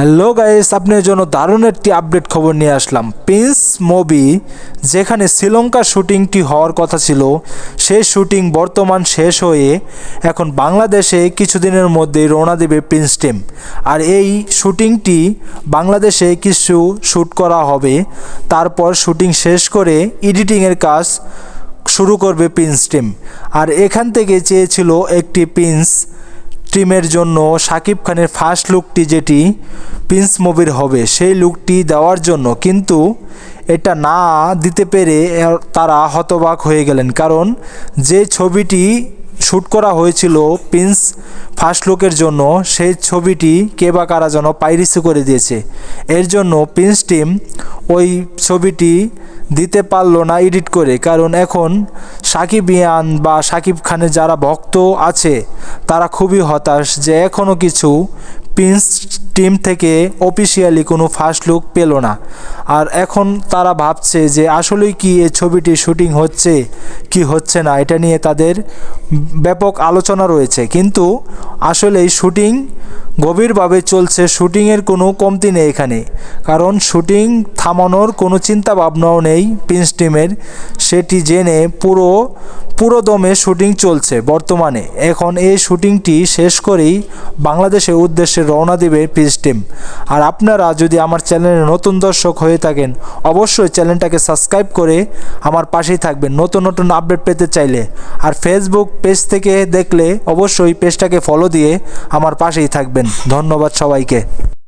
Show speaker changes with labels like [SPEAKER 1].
[SPEAKER 1] Hello guys আপনার জন্য দারুণ একটি আপডেট খবর নিয়ে আসলাম। প্রিন্স মুভি, যেখানে শ্রীলঙ্কার শুটিংটি হওয়ার কথা ছিল, সেই শুটিং বর্তমান শেষ হয়ে এখন বাংলাদেশে কিছুদিনের মধ্যেই রওনা দেবে প্রিন্স টিম। আর এই শুটিংটি বাংলাদেশে কিছু শ্যুট করা হবে, তারপর শুটিং শেষ করে এডিটিংয়ের কাজ শুরু করবে প্রিন্স টিম। আর এখান থেকে চেয়েছিল একটি প্রিন্স টিমের জন্য শাকিব খানের ফার্স্ট লুকটি যেটি প্রিন্স মুভির হবে, সেই লুকটি দেওয়ার জন্য। কিন্তু এটা না দিতে পেরে তারা হতবাক হয়ে গেলেন। কারণ যে ছবিটি শ্যুট করা হয়েছিল প্রিন্স ফার্স্ট লুকের জন্য, সেই ছবিটি কে বা কারা যেন পাইরিসি করে দিয়েছে। এর জন্য প্রিন্স টিম ওই ছবিটি দিতে পারল না এডিট করে। কারণ এখন সাকিব ইয়ান বা সাকিব খানের যারা ভক্ত আছে তারা খুবই হতাশ যে এখনও কিছু প্রিন্স টিম থেকে অফিসিয়ালি কোনো ফার্স্ট লুক পেল না। আর এখন তারা ভাবছে যে আসলেই কি এই ছবিটি শুটিং হচ্ছে, কি হচ্ছে না, এটা নিয়ে তাদের ব্যাপক আলোচনা রয়েছে। কিন্তু আসলে এই শুটিং গভীরভাবে চলছে শুটিংয়ের কোনো কমতি নেই এখানে। কারণ শুটিং থামানোর কোনো চিন্তা ভাবনাও নেই প্রিন্স টিমের। সেটি জেনে পুরো পুরো দমে শুটিং চলছে বর্তমানে। এখন এই শুটিংটি শেষ করেই বাংলাদেশের উদ্দেশ্যে রওনা দেবে প্রিন্স টিম। আর আপনারা যদি আমার চ্যানেলের নতুন দর্শক হয়ে থাকেন, অবশ্যই চ্যানেলটাকে সাবস্ক্রাইব করে আমার পাশেই থাকবেন। নতুন নতুন আপডেট পেতে চাইলে। আর ফেসবুক পেজ থেকে দেখলে অবশ্যই পেজটাকে ফলো দিয়ে আমার পাশেই থাকবেন। ধন্যবাদ সবাইকে।